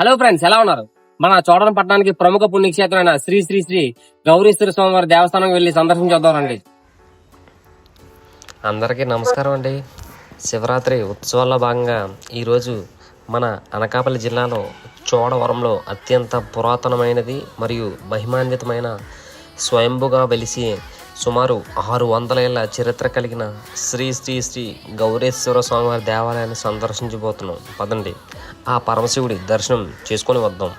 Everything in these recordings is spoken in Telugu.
హలో ఫ్రెండ్స్ ఎలా ఉన్నారు? మన చోడవరం పట్టణానికి ప్రముఖ పుణ్యక్షేత్రమైన శ్రీ శ్రీ శ్రీ గౌరీశ్వర స్వామివారి దేవస్థానం వెళ్ళి సందర్శించొద్దామండి అందరికీ నమస్కారం అండి. శివరాత్రి ఉత్సవాల్లో భాగంగా ఈరోజు మన అనకాపల్లి జిల్లాలో చోడవరంలో అత్యంత పురాతనమైనది మరియు మహిమాన్వితమైన స్వయంభుగా వెలిసి సుమారు ఆరు వందల ఏళ్ళ చరిత్ర కలిగిన శ్రీ శ్రీ శ్రీ గౌరేశ్వర స్వామివారి దేవాలయాన్ని సందర్శించబోతున్నాం. పదండి. ఆ పరమశివుడి దర్శనం చేసుకొని వద్దాం.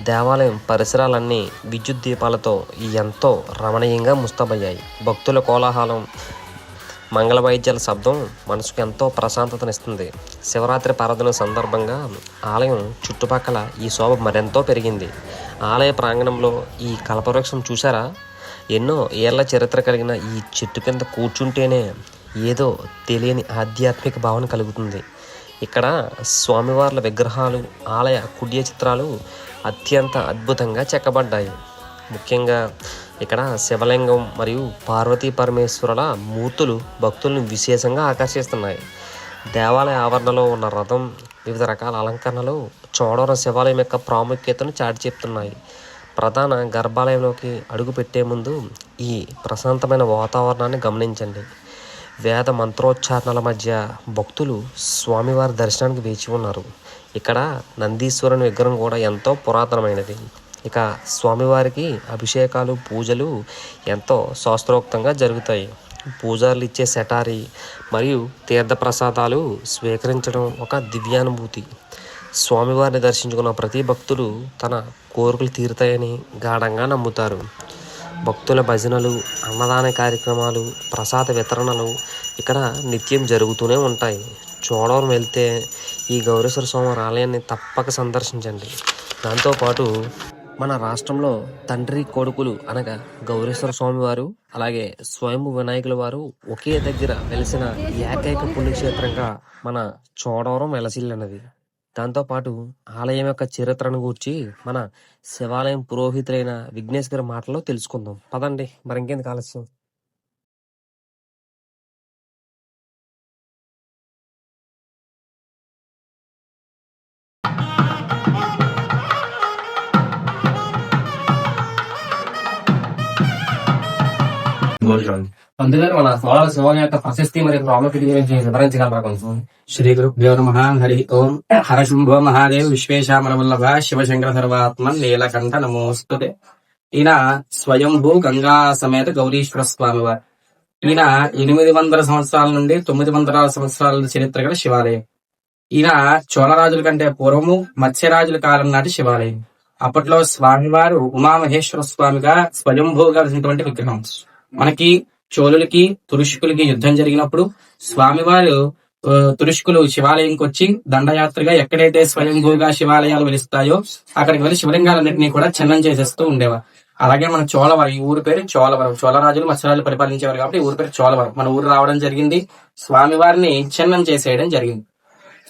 దేవాలయం పరిసరాలన్నీ విద్యుత్ దీపాలతో ఎంతో రమణీయంగా ముస్తాబయ్యాయి. భక్తుల కోలాహలం మంగళ వైద్యాల శబ్దం మనసుకు ఎంతో ప్రశాంతతనిస్తుంది. శివరాత్రి పర్వదినం సందర్భంగా ఆలయం చుట్టుపక్కల ఈ శోభ మరెంతో పెరిగింది. ఆలయ ప్రాంగణంలో ఈ కల్పవృక్షం చూసారా ఎన్నో ఏళ్ళ చరిత్ర కలిగిన ఈ చెట్టు కింద కూర్చుంటేనే ఏదో తెలియని ఆధ్యాత్మిక భావన కలుగుతుంది. ఇక్కడ స్వామివార్ల విగ్రహాలు ఆలయ కుడ్య చిత్రాలు అత్యంత అద్భుతంగా చెక్కబడ్డాయి. ముఖ్యంగా ఇక్కడ శివలింగం మరియు పార్వతీ పరమేశ్వరుల మూర్తులు భక్తులను విశేషంగా ఆకర్షిస్తున్నాయి. దేవాలయ ఆవరణలో ఉన్న రథం వివిధ రకాల అలంకరణలు చోడవరం శివాలయం యొక్క ప్రాముఖ్యతను చాటి చెప్తున్నాయి ప్రధాన గర్భాలయంలోకి అడుగుపెట్టే ముందు ఈ ప్రశాంతమైన వాతావరణాన్ని గమనించండి. వేద మంత్రోచ్చారణల మధ్య భక్తులు స్వామివారి దర్శనానికి వేచి ఉన్నారు. ఇక్కడ నందీశ్వరుని విగ్రహం కూడా ఎంతో పురాతనమైనది. ఇక స్వామివారికి అభిషేకాలు పూజలు ఎంతో శాస్త్రోక్తంగా జరుగుతాయి. పూజారులు ఇచ్చే సెటారి మరియు తీర్థప్రసాదాలు స్వీకరించడం ఒక దివ్యానుభూతి. స్వామివారిని దర్శించుకున్న ప్రతి భక్తులు తన కోరికలు తీరుతాయని గాఢంగా నమ్ముతారు. భక్తుల భజనలు అన్నదాన కార్యక్రమాలు ప్రసాద వితరణలు ఇక్కడ నిత్యం జరుగుతూనే ఉంటాయి. చోడవరం వెళ్తే ఈ గౌరేశ్వర స్వామి ఆలయాన్ని తప్పక సందర్శించండి. దాంతోపాటు మన రాష్ట్రంలో తండ్రి కొడుకులు అనగా గౌరేశ్వర స్వామి వారు అలాగే స్వయంభు వినాయకుల వారు ఒకే దగ్గర వెలిసిన ఏకైక పుణ్యక్షేత్రంగా మన చోడవరం వెలసిల్లన్నది దాంతోపాటు ఆలయం యొక్క చరిత్రను గూర్చి మన శివాలయం పురోహితులైన విఘ్నేష్ గారి మాటలో తెలుసుకుందాం. పదండి మరి ఇంకెందుకు ఆలస్యం? అందుకని మన సోదర శివం యొక్క ప్రశస్తి మరియు ప్రాముఖ్యత గురించి వివరించగలరా కొంచెం? శ్రీ గురుభ్యో నమ హరి ఓం హర శంభో మహాదేవ్ విశ్వేశామర వల్లభ శివశంకర సర్వాత్మ నీలకంఠ నమోస్తుతే. ఈయన స్వయంభూ గంగా సమేత గౌరీశ్వర స్వామి వారు ఈయన ఎనిమిది వందల సంవత్సరాల నుండి తొమ్మిది వందల సంవత్సరాల చరిత్ర గల శివాలయం. ఈయన చోళరాజుల కంటే పూర్వము మత్స్యరాజుల కాలం నాటి శివాలయం. అప్పట్లో స్వామివారు ఉమామహేశ్వర స్వామిగా స్వయంభూగా విగ్రహం. మనకి చోళులకి తురుష్కులకి యుద్ధం జరిగినప్పుడు స్వామివారు తురుష్కులు శివాలయంకి వచ్చి దండయాత్రగా ఎక్కడైతే స్వయంభూగా శివాలయాలు వెలుస్తాయో అక్కడికి వెళ్ళి శివలింగాలన్నింటినీ కూడా చిన్నం చేసేస్తూ ఉండేవారు. అలాగే మన చోళవరం ఈ ఊరి పేరు చోళవరం. చోళరాజులు మత్స్యరాజులు పరిపాలించేవారు కాబట్టి ఊరు ఊరి పేరు చోళవరం. మన ఊరు రావడం జరిగింది. స్వామివారిని చిన్నం చేసేయడం జరిగింది.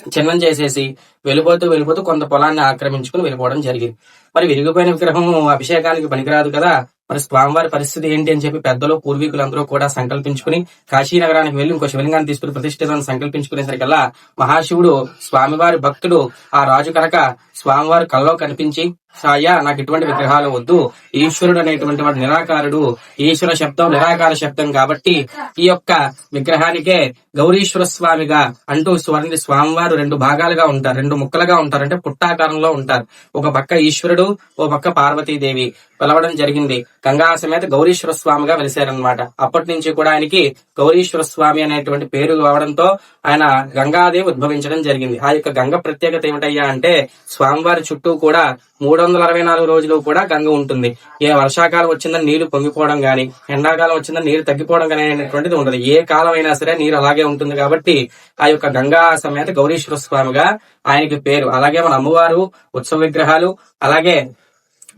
చిన్నం చేసేసి వెళ్ళిపోతూ వెళ్ళిపోతూ కొంత పొలాన్ని ఆక్రమించుకుని వెళ్ళిపోవడం జరిగింది. మరి విరిగిపోయిన విగ్రహం అభిషేకానికి పనికిరాదు కదా. మరి స్వామివారి పరిస్థితి ఏంటి అని చెప్పి పెద్దలు పూర్వీకులందరూ కూడా సంకల్పించుకుని కాశీ నగరానికి వెళ్ళి ఇంకో శివలింగాన్ని తీసుకుని ప్రతిష్ఠితాన్ని సంకల్పించుకునేసరికల్లా మహాశివుడు స్వామివారి భక్తుడు ఆ రాజు కనుక స్వామివారి కల్లో కనిపించి అయ్యా నాకు ఇటువంటి విగ్రహాలు వద్దు. ఈశ్వరుడు అనేటువంటి వాడు నిరాకారుడు. ఈశ్వర శబ్దం నిరాకార శబ్దం కాబట్టి ఈ యొక్క విగ్రహానికే గౌరీశ్వర స్వామిగా అంటూ స్వర్ణి స్వామివారు రెండు భాగాలుగా ఉంటారు. రెండు ముక్కలుగా ఉంటారు. అంటే పుట్టాకారంలో ఉంటారు. ఒక పక్క ఈశ్వరుడు ఓ పక్క పార్వతీదేవి. పిలవడం జరిగింది. గంగా సమేత గౌరీశ్వర స్వామిగా వెలిశారనమాట అప్పటి నుంచి కూడా ఆయనకి గౌరీశ్వర స్వామి అనేటువంటి పేరు కావడంతో ఆయన గంగాదేవి ఉద్భవించడం జరిగింది. ఆ యొక్క గంగ ప్రత్యేకత ఏమిటయ్యా అంటే స్వామివారి చుట్టూ కూడా మూడు వందల అరవై నాలుగు రోజులు కూడా గంగ ఉంటుంది. ఏ వర్షాకాలం వచ్చిందని నీళ్ళు పొంగిపోవడం గాని ఎండాకాలం వచ్చిందని నీరు తగ్గిపోవడం గానీ అనేటువంటిది ఉండదు. ఏ కాలం అయినా సరే నీరు అలాగే ఉంటుంది కాబట్టి ఆ యొక్క గంగా సమేత గౌరీశ్వర స్వామిగా ఆయనకి పేరు. అలాగే మన అమ్మవారు ఉత్సవ విగ్రహాలు అలాగే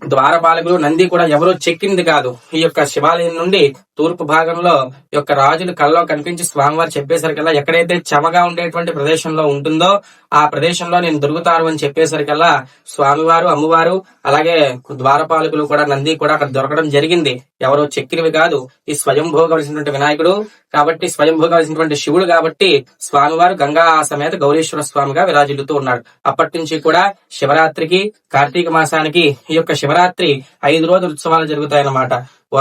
ద్వారపాలకులు నంది కూడా ఎవరో చెక్కింది కాదు. ఈ యొక్క శివాలయం నుండి తూర్పు భాగంలో ఈ యొక్క రాజులు కల్లో కనిపించి స్వామివారు చెప్పేసరికల్లా ఎక్కడైతే చెమగా ఉండేటువంటి ప్రదేశంలో ఉంటుందో ఆ ప్రదేశంలో నేను దొరుకుతాను అని చెప్పేసరికల్లా స్వామివారు అమ్మవారు అలాగే ద్వారపాలకులు కూడా నంది కూడా అక్కడ దొరకడం జరిగింది. ఎవరో చెక్కినవి కాదు. ఈ స్వయం కలిసినటువంటి వినాయకుడు కాబట్టి స్వయం కలిసినటువంటి శివుడు కాబట్టి స్వామివారు గంగా సమేత గౌరీశ్వర స్వామిగా విరాజిల్లుతూ ఉన్నాడు అప్పటి నుంచి కూడా శివరాత్రికి కార్తీక మాసానికి ఈ యొక్క శివరాత్రి ఐదు రోజులు ఉత్సవాలు జరుగుతాయన్నమాట.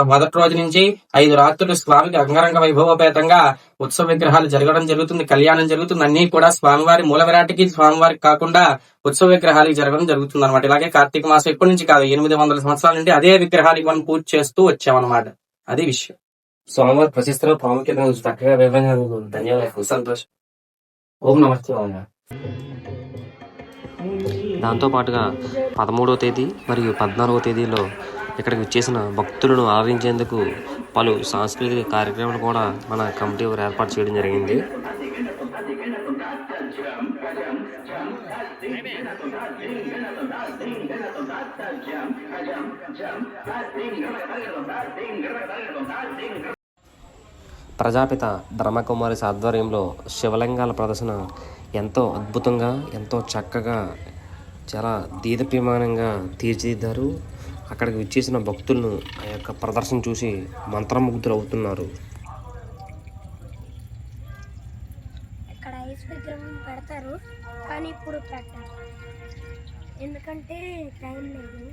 మొదటి రోజు నుంచి ఐదు రాత్రులు స్వామికి అంగరంగ వైభవపేతంగా ఉత్సవ విగ్రహాలు జరగడం జరుగుతుంది కళ్యాణం జరుగుతుంది. అన్ని కూడా స్వామివారి మూల విరాటికి స్వామివారికి కాకుండా ఉత్సవ విగ్రహాలకి జరగడం జరుగుతుంది అనమాట ఇలాగే కార్తీక మాసం ఎప్పటి నుంచి కాదు ఎనిమిది వందల సంవత్సరాల నుండి అదే విగ్రహానికి మనం పూజ చేస్తూ వచ్చామన్నమాట. అది విషయం. స్వామివారి ప్రశస్తిలో ప్రాముఖ్యత చక్కగా ధన్యవాదాలు. సంతోషం. ఓం నమస్తే దాంతోపాటుగా పదమూడవ తేదీ మరియు పద్నాలుగవ తేదీలో ఇక్కడికి వచ్చేసిన భక్తులను ఆదరించేందుకు పలు సాంస్కృతిక కార్యక్రమాలు కూడా మన కమిటీ వారు ఏర్పాటు చేయడం జరిగింది. ప్రజాపిత బ్రహ్మకుమారి ఆధ్వర్యంలో శివలింగాల ప్రదర్శన ఎంతో అద్భుతంగా ఎంతో చక్కగా చాలా దీదప్యమానంగా తీర్చిదిద్దారు. అక్కడికి వచ్చేసిన భక్తులను ఆ యొక్క ప్రదర్శన చూసి మంత్రముగ్ధులు అవుతున్నారు. ఇక్కడ ఐస్ విగ్రహం పెడతారు కానీ ఇప్పుడు పెట్టారు. ఎందుకంటే టైం లేదు.